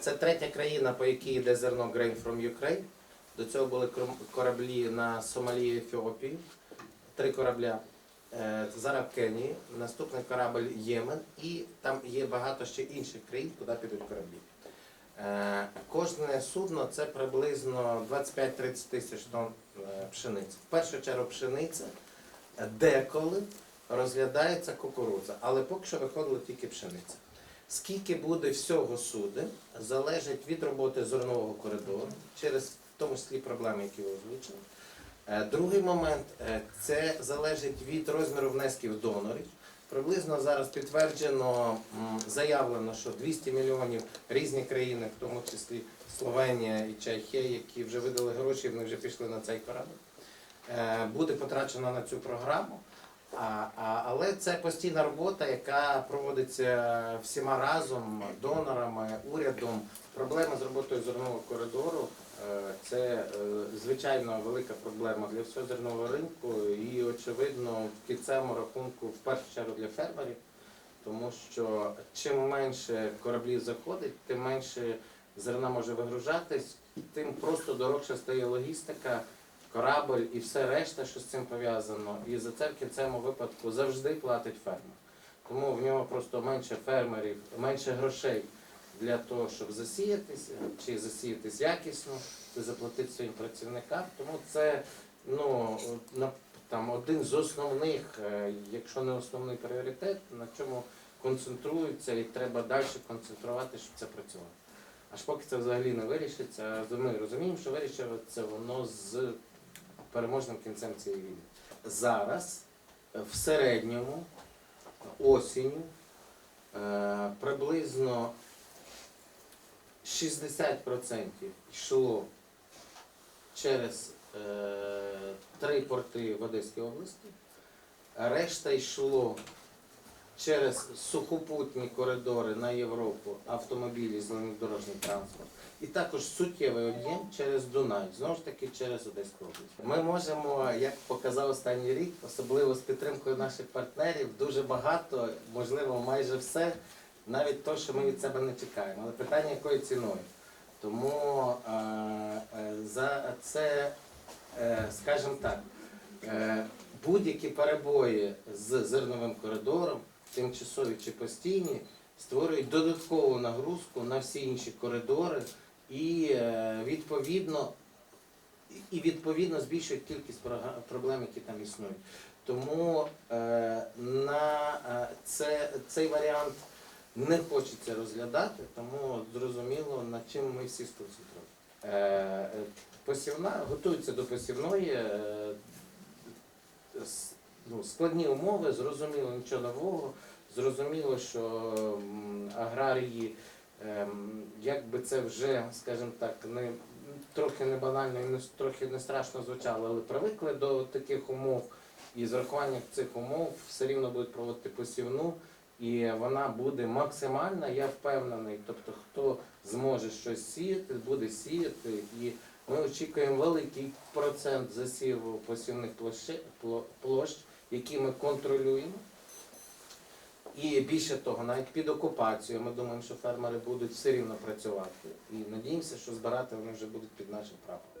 це третя країна, по якій йде зерно Grain from Ukraine. До цього були кораблі на Сомалії, Ефіопії, три корабля. Е, Зараз в Кенії, наступний корабль Ємен, і там є багато ще інших країн, куди підуть кораблі. Е, Кожне судно це приблизно 25-30 тисяч тонн е, пшениці. В першу чергу пшениця, деколи розглядається кукурудза, але поки що виходила тільки пшениця. Скільки буде всього суди, залежить від роботи зернового коридору, через в тому числі проблеми, які ви озвучили. Е, Другий момент е, це залежить від розміру внесків донорів. Приблизно зараз підтверджено, заявлено, що 200 мільйонів різні країни, в тому числі Словенія і Чехія, які вже видали гроші, вони вже пішли на цей корабль, е, буде потрачено на цю програму. А, а, але це постійна робота, яка проводиться всіма разом, донорами, урядом. Проблема з роботою зернового коридору е, це е, звичайно велика проблема для всього зернового ринку і, очевидно, в кінцевому рахунку в першу чергу для фермерів, тому що чим менше кораблів заходить, тим менше зерна може вигружатись, тим просто дорожча стає логістика корабль і все решта, що з цим пов'язано. І за це в кінцевому випадку завжди платить фермер. Тому в нього просто менше фермерів, менше грошей для того, щоб засіятися, чи засіятись якісно, чи заплатити своїм працівникам. Тому це ну, там, один з основних, е, якщо не основний пріоритет, на чому концентруються і треба далі концентрувати, щоб це працювало. Аж поки це взагалі не вирішиться, ми розуміємо, що вирішиться воно з переможним кінцем цієї війни. Зараз е, в середньому осінню е, приблизно 60% йшло через е, три порти в Одеській області, решта йшло через сухопутні коридори на Європу, автомобілі, зеленодорожній транспорт. І також суттєвий об'єм через Дунай, знову ж таки через Одеську область. Ми можемо, як показав останній рік, особливо з підтримкою наших партнерів, дуже багато, можливо, майже все, навіть те, що ми від себе не чекаємо. Але питання якою ціною. Тому е, е, за це, е, скажімо так, е, будь-які перебої з зерновим коридором, тимчасові чи постійні, створюють додаткову нагрузку на всі інші коридори і е, відповідно і відповідно збільшують кількість проблем, які там існують. Тому е, на е, це, цей варіант не хочеться розглядати, тому зрозуміло, над чим ми всі сконцентруємо. Посівна готується до посівної. Складні умови, зрозуміло, нічого нового. Зрозуміло, що аграрії, ем, як би це вже, скажімо так, не трохи не банально і не трохи не страшно звучало, але привикли до таких умов, і з урахуванням цих умов все рівно будуть проводити посівну, і вона буде максимальна, я впевнений. Тобто, хто зможе щось сіяти, буде сіяти. І ми очікуємо великий процент засіву посівних площі- пло- площ, які ми контролюємо. І більше того, навіть під окупацією ми думаємо, що фермери будуть все рівно працювати. І надіємося, що збирати вони вже будуть під нашим прапором.